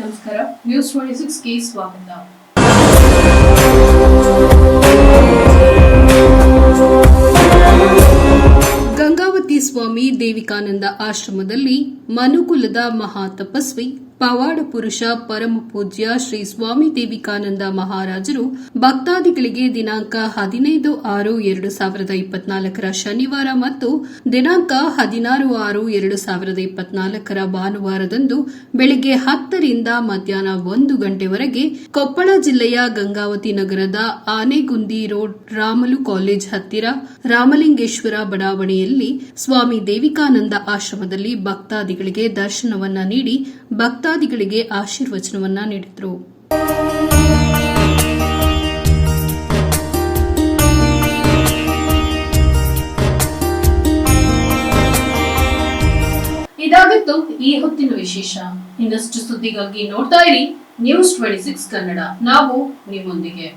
ನಮಸ್ಕಾರ. News twenty six K ಸ್ವಾಗತ. ಗಂಗಾವತಿ ಸ್ವಾಮಿ ದೇವಿಕಾನಂದ ಆಶ್ರಮದಲ್ಲಿ ಮನುಕುಲದ ಮಹಾ ತಪಸ್ವಿ ಪವಾಡ ಪುರುಷ ಪರಮ ಪೂಜ್ಯ ಶ್ರೀ ಸ್ವಾಮಿ ದೇವಿಕಾನಂದ ಮಹಾರಾಜರು ಭಕ್ತಾದಿಗಳಿಗೆ ದಿನಾಂಕ ಹದಿನೈದು ಆರು ಎರಡು ಸಾವಿರದ ಇಪ್ಪತ್ನಾಲ್ಕರ ಶನಿವಾರ ಮತ್ತು ದಿನಾಂಕ ಹದಿನಾರು ಆರು ಎರಡು ಸಾವಿರದ ಇಪ್ಪತ್ನಾಲ್ಕರ ಭಾನುವಾರದಂದು ಬೆಳಗ್ಗೆ ಹತ್ತರಿಂದ ಮಧ್ಯಾಹ್ನ ಒಂದು ಗಂಟೆವರೆಗೆ ಕೊಪ್ಪಳ ಜಿಲ್ಲೆಯ ಗಂಗಾವತಿ ನಗರದ ಆನೆಗುಂದಿ ರೋಡ್ ರಾಮಲು ಕಾಲೇಜ್ ಹತ್ತಿರ ರಾಮಲಿಂಗೇಶ್ವರ ಬಡಾವಣೆಯಲ್ಲಿ ಸ್ವಾಮಿ ದೇವಿಕಾನಂದ ಆಶ್ರಮದಲ್ಲಿ ಭಕ್ತಾದಿಗಳಿಗೆ ದರ್ಶನವನ್ನ ನೀಡಿ ಭಕ್ತಾದಿಗಳಿಗೆ ಆಶೀರ್ವಚನವನ್ನ ನೀಡಿದರು. ಇದಾಗಿತ್ತು ಈ ಹೊತ್ತಿನ ವಿಶೇಷ. ಇನ್ನಷ್ಟು ಸುದ್ದಿಗಾಗಿ ನೋಡ್ತಾ ಇರಿ ನ್ಯೂಸ್ ಟ್ವೆಂಟಿ ಸಿಕ್ಸ್ ಕನ್ನಡ. ನಾವು ನಿಮ್ಮೊಂದಿಗೆ.